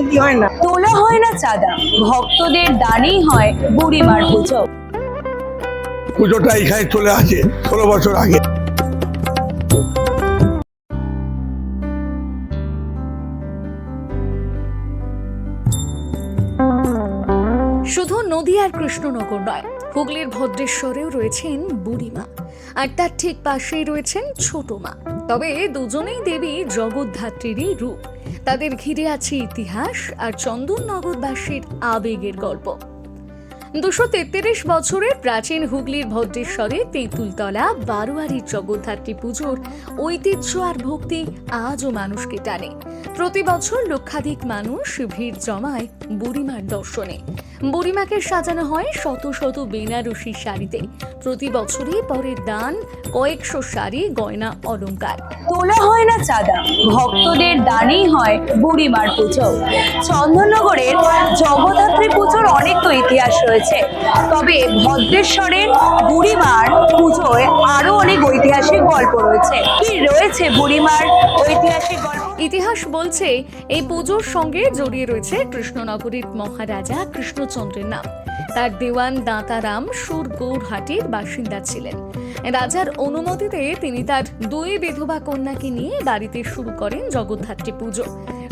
শান্তি হয় না। তোলা হয় না চাঁদা ভক্তদের দানেই হয় বুড়িমার পুজো পুজোটা এখানে চলে আসে ষোলো বছর আগে। শুধু নদী আর কৃষ্ণনগর নয় হুগলির ভদ্রেশ্বরেও রয়েছেন বুড়িমা। আর তার ঠিক পাশেই রয়েছেন ছোট মা। তবে দুজনেই দেবী জগদ্ধাত্রীরই রূপ। তাদের ঘিরে আছে ইতিহাস আর চন্দননগরবাসীর আবেগের গল্প। দুশো তেত্রিশ বছরের প্রাচীন হুগলির ভদ্রেশ্বরে তেঁতুলতলা, বারোয়ারির জগদ্ধাত্রী পুজোর ঐতিহ্য আর ভক্তি আজও মানুষকে টানে। প্রতি বছর লক্ষাধিক মানুষ ভিড় জমায় বুড়িমার দর্শনে। বুড়িমাকে সাজানো হয় শত শত বেনারসি শাড়িতে। প্রতি বছরই পরে দান কয়েকশো শাড়ি, গয়না, অলংকার। তোলা হয় না চাঁদা, ভক্তদের দানেই হয় বুড়িমার পুজো। চন্দননগরের জগদ্ধাত্রী পুজোর অনেক তো ইতিহাস রয়েছে। তবে ভদ্রেশ্বরের বুড়িমার পুজোয় আরও অনেক ঐতিহাসিক গল্প রয়েছে। কি রয়েছে বুড়িমার ঐতিহাসিক গল্প? ইতিহাস বলছে, এই পুজোর সঙ্গে জড়িয়ে রয়েছে কৃষ্ণনগরীর মহারাজা কৃষ্ণচন্দ্রের নাম। তার দেওয়ান দাঁতারাম সুর গৌরহাটির বাসিন্দা ছিলেন। রাজার অনুমতিতে তিনি তার দুই বিধবা কন্যাকে নিয়ে বাড়িতে শুরু করেন জগদ্ধাত্রী পুজো।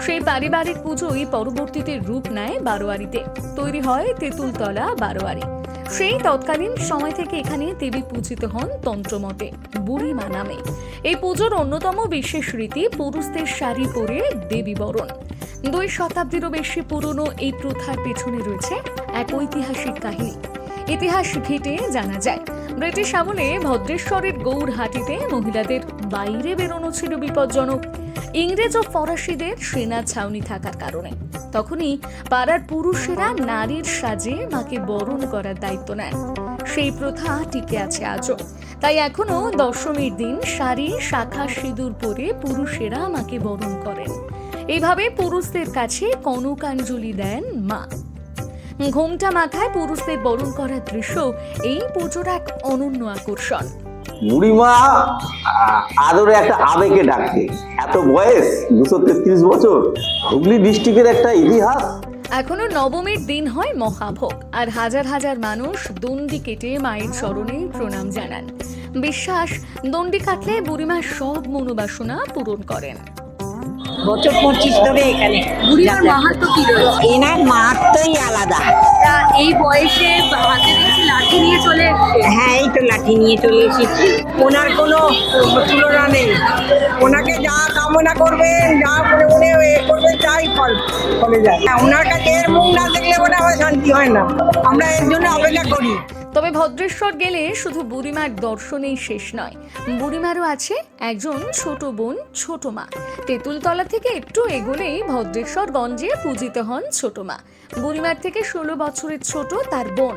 সেই পারিবারিক পুজোই পরবর্তীতে রূপ নেয় বারোয়ারিতে। তৈরি হয় তেঁতুলতলা বারোয়ারি। সেই তৎকালীন সময় থেকে এখানে দেবী পূজিত হন তন্ত্রমতে, বুড়িমা নামে। এই পুজোর অন্যতম বিশেষ রীতি, পুরুষদের শাড়ি পরে দেবী বরণ। দুই শতাব্দীরও বেশি পুরনো এই প্রথার পেছনে রয়েছে এক ঐতিহাসিক কাহিনী। ইতিহাস ঘেটে জানা যায় ব্রিটিশ আমলে ভদ্রেশ্বরের গৌরহাটিতে মহিলাদের বাইরে বেরোনো ছিল বিপজ্জনক। ইংরেজ ও ফরাসিদের সেনা ছাউনি থাকার কারণে। তখনই পাড়ার পুরুষেরা নারীর সাজে মাকে বরণ করার দায়িত্ব নেন। সেই প্রথা টিকে আছে আজও। তাই এখনও দশমীর দিন শাড়ি, শাখা সিঁদুর পরে পুরুষেরা মাকে বরণ করেন। এইভাবে পুরুষদের কাছে কনকাঞ্জলি দেন মা। ঘোমটা মাথায় পুরুষদের বরণ করার দৃশ্য এই পুজোর এক অনন্য আকর্ষণ। বুড়িমা আদরে একটা আবেগে ডাকে এত বয়স? দুশো তেত্রিশ বছর? হুগলি ডিস্ট্রিক্টের একটা ইতিহাস? এখনও নবমীর দিন হয় মহাভোগ আর হাজার হাজার মানুষ দণ্ডি কেটে মায়ের চরণে প্রণাম জানান। বিশ্বাস দণ্ডি কাটলে বুড়িমা সব মনোবাসনা পূরণ করেন। বছর পঁচিশ ধরে এখানে বুড়িমার মাহাত্ম কি রয়েছে? এনার মাহাত্মই আলাদা। তা এই বয়সে হাতে দেখছি লাঠি নিয়ে চলে এসছে। হ্যাঁ এই তো লাঠি নিয়ে চলে এসেছি। ওনার কোনো তুলনা নেই। ওনাকে যা কামনা করবেন ফলে যায় হ্যাঁ, ওনার কাছে এর মুখ না দেখলে হয় শান্তি হয় না। আমরা এর জন্য অপেক্ষা করি। তবে ভদ্রেশ্বর গেলে শুধু বুড়িমার দর্শনেই শেষ নয়। বুড়িমারও আছে একজন ছোট বোন ছোট মা। তেঁতুলতলা থেকে একটু এগোলেই ভদ্রেশ্বর গঞ্জে পূজিত হন ছোট মা। বুড়িমার থেকে ষোলো বছরের ছোট তার বোন।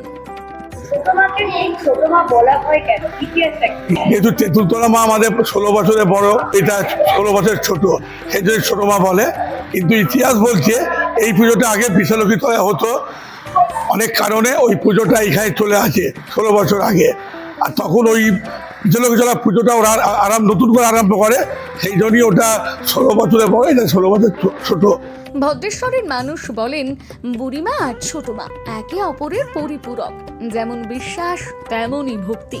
ছোটমাকে এই ছোটমা বলা হয় কেন? ইতিহাসটা কি? যেহেতু তেঁতুলতলা মা আমাদের ষোলো বছরের বড় এটা ষোলো বছরের ছোট। সেই জন্য ছোটো মা বলে কিন্তু ইতিহাস বলছে এই পুজোটা আগে বিশালক্ষী তলায় হতো। অনেক কারণে ওই পুজোটা এখানে চলে আসে ষোলো বছর আগে। আর তখন ওই বিশালক্ষী তলা পুজোটা ওরা আর- আরাম নতুন করে আরম্ভ করে। সেই জন্যই ওটা ষোলো বছরে বড় এটা ষোলো বছর ছোট। ভদ্রেশ্বরের মানুষ বলেন, বুড়িমা আর ছোট মা একে অপরের পরিপূরক। যেমন বিশ্বাস, তেমনই ভক্তি।